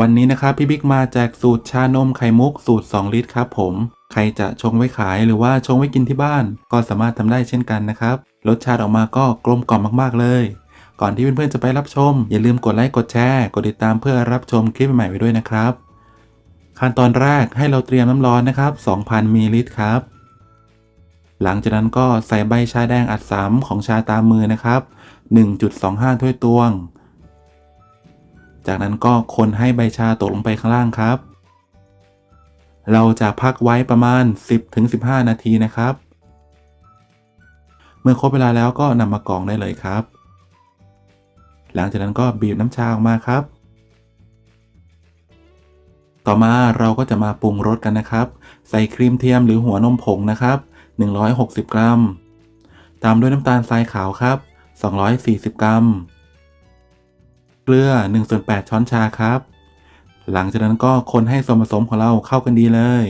วันนี้นะครับพี่บิ๊กมาแจกสูตรชานมไข่มุกสูตร 2 ลิตรครับผม ใครจะชงไว้ขายหรือว่าชงไว้กินที่บ้าน ก็สามารถทำได้เช่นกันนะครับ รสชาติออกมาก็กลมกล่อมมากๆเลย ก่อนที่เพื่อนๆจะไปรับชม อย่าลืมกดไลค์กดแชร์กดติดตามเพื่อรับชมคลิปใหม่ๆไว้ด้วยนะครับ ขั้นตอนแรกให้เราเตรียมน้ำร้อนนะครับ 2,000มิลลิลิตรครับ หลังจากนั้นก็ใส่ใบชาแดงอัดสามของชาตามมือนะครับ 1.25 ถ้วยตวง จากนั้นก็คนให้ใบชาตกลงไปข้างล่างครับ เราจะพักไว้ประมาณ 10-15 นาทีนะครับ เมื่อครบเวลาแล้วก็นำมากรองได้เลยครับ หลังจากนั้นก็บีบน้ำชาออกมาครับ ต่อมาเราก็จะมาปรุงรสกันนะครับ ใส่ครีมเทียมหรือหัวนมผงนะครับ 160 กรัม ตามด้วยน้ำตาลทรายขาวครับ 240 กรัม เกลือ1ส่วน8ช้อนชาครับ หลังจากนั้นก็คนให้ส่วนผสมของเราเข้ากันดีเลย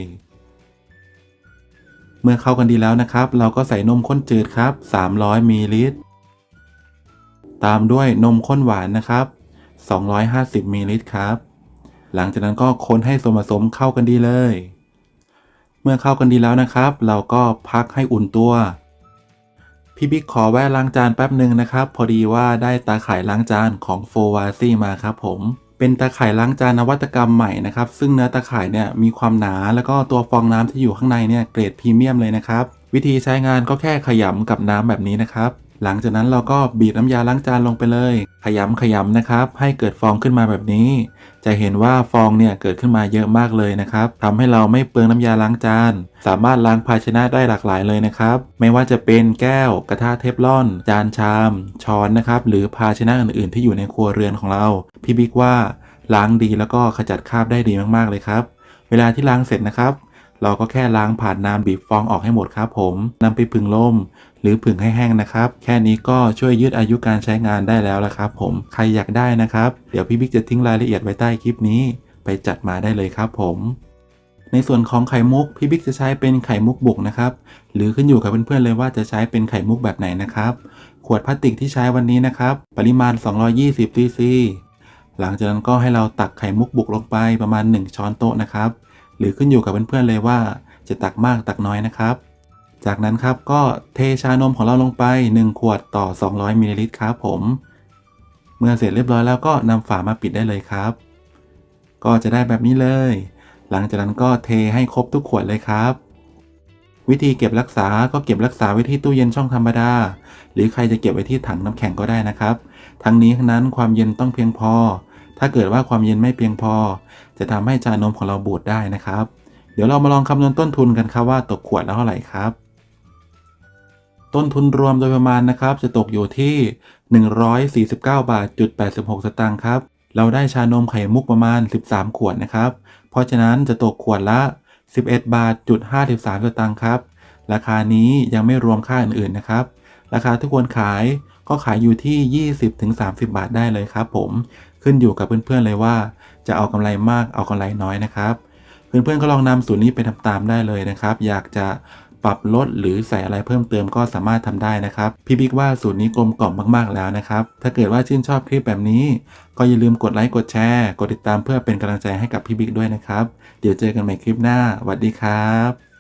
เมื่อเข้ากันดีแล้วนะครับ เราก็ใส่นมข้นจืดครับ 300มิลลิลิตร ตามด้วยนมข้นหวานนะครับ 250มิลลิลิตรครับ หลังจากนั้นก็คนให้ส่วนผสมเข้ากันดีเลย เมื่อเข้ากันดีแล้วนะครับ เราก็พักให้อุ่นตัว พี่บิ๊กขอแวะล้างจานแป๊บหนึ่งนะครับ พอดีว่าได้ตาข่ายล้างจานของโฟวาซี่มาครับผม เป็นตาข่ายล้างจานนวัตกรรมใหม่นะครับ ซึ่งเนื้อตาข่ายเนี่ยมีความหนาแล้วก็ตัวฟองน้ำที่อยู่ข้างในเนี่ยเกรดพรีเมียมเลยนะครับ วิธีใช้งานก็แค่ขยำกับน้ำแบบนี้นะครับ หลังจากนั้นเราก็บีบน้ำยาล้างจานลงไปเลย ขยำขยำนะครับ ให้เกิดฟองขึ้นมาแบบนี้ จะเห็นว่าฟองเนี่ยเกิดขึ้นมาเยอะมากเลยนะครับทำให้เราไม่เปลืองน้ำยาล้างจาน สามารถล้างภาชนะได้หลากหลายเลยนะครับ ไม่ว่าจะเป็นแก้ว กระทะเทฟลอน จานชาม ช้อนนะครับ หรือภาชนะอื่นๆ ที่อยู่ในครัวเรือนของเรา พี่บิ๊กว่าล้างดีแล้วก็ขจัดคราบได้ดีมากๆเลยครับ เวลาที่ล้างเสร็จนะครับเราก็แค่ล้างผ่านน้ำบีบฟองออกให้หมดครับผมนำไปผึ่งลม หรือผึ่งให้แห้งนะครับ แค่นี้ก็ช่วยยืดอายุการใช้งานได้แล้วละครับ ผมใครอยากได้นะครับ เดี๋ยวพี่บิ๊กจะทิ้งรายละเอียดไว้ใต้คลิปนี้ ไปจัดมาได้เลยครับผมในส่วนของไข่มุกพี่บิ๊กจะใช้เป็นไข่มุกบุกนะครับ หรือขึ้นอยู่กับเพื่อนๆเลยว่าจะใช้เป็นไข่มุกแบบไหนนะครับ ขวดพลาสติกที่ใช้วันนี้นะครับ ปริมาณ 220ซีซีหลังจากนั้นก็ให้เราตักไข่มุกบุกลงไปประมาณ 1 ช้อนโต๊ะนะครับ หรือขึ้นอยู่กับเพื่อนๆเลยว่าจะตักมากตักน้อยนะครับ จากนั้นครับก็เทชานมของเราลงไป 1 ขวดต่อ 200มิลลิลิตรครับผม เมื่อเสร็จเรียบร้อยแล้วก็นำฝามาปิดได้เลยครับ ก็จะได้แบบนี้เลย หลังจากนั้นก็เทให้ครบทุกขวดเลยครับ วิธีเก็บรักษาก็เก็บรักษาไว้ที่ตู้เย็นช่องธรรมดา หรือใครจะเก็บไว้ที่ถังน้ำแข็งก็ได้นะครับ ทั้งนี้ทั้งนั้นความเย็นต้องเพียงพอ ถ้าเกิดว่าความเย็นไม่เพียงพอ จะทำให้ชานมของเราบูดได้นะครับ เดี๋ยวเรามาลองคำนวณต้นทุนกันครับว่าตกขวดแล้วเท่าไหร่ครับ ต้นทุนรวมโดยประมาณนะครับ จะตกอยู่ที่ 149 บาทจุด86 สตางค์ครับ เราได้ชานมไข่มุกประมาณ 13 ขวดนะครับ เพราะฉะนั้นจะตกขวดละ 11 บาทจุด53 สตางค์ครับ ราคานี้ยังไม่รวมค่าอื่นๆนะครับ ราคาที่ควรขายก็ขายอยู่ที่ 20-30 บาทได้เลยครับผม ขึ้นอยู่กับเพื่อนๆเลยว่า จะเอากำไรมากเอากำไรน้อยนะครับ เพื่อนๆก็ลองนำสูตรนี้ไปทำตามได้เลยนะครับ อยากจะ ปรับลดหรือใส่อะไรเพิ่มเติมก็สามารถทำได้นะครับ พี่บิ๊กว่าสูตรนี้กลมกล่อมมากๆแล้วนะครับ ถ้าเกิดว่าชื่นชอบคลิปแบบนี้ ก็อย่าลืมกดไลค์กดแชร์กดติดตามเพื่อเป็นกำลังใจให้กับพี่บิ๊กด้วยนะครับ เดี๋ยวเจอกันใหม่คลิปหน้าสวัสดีครับ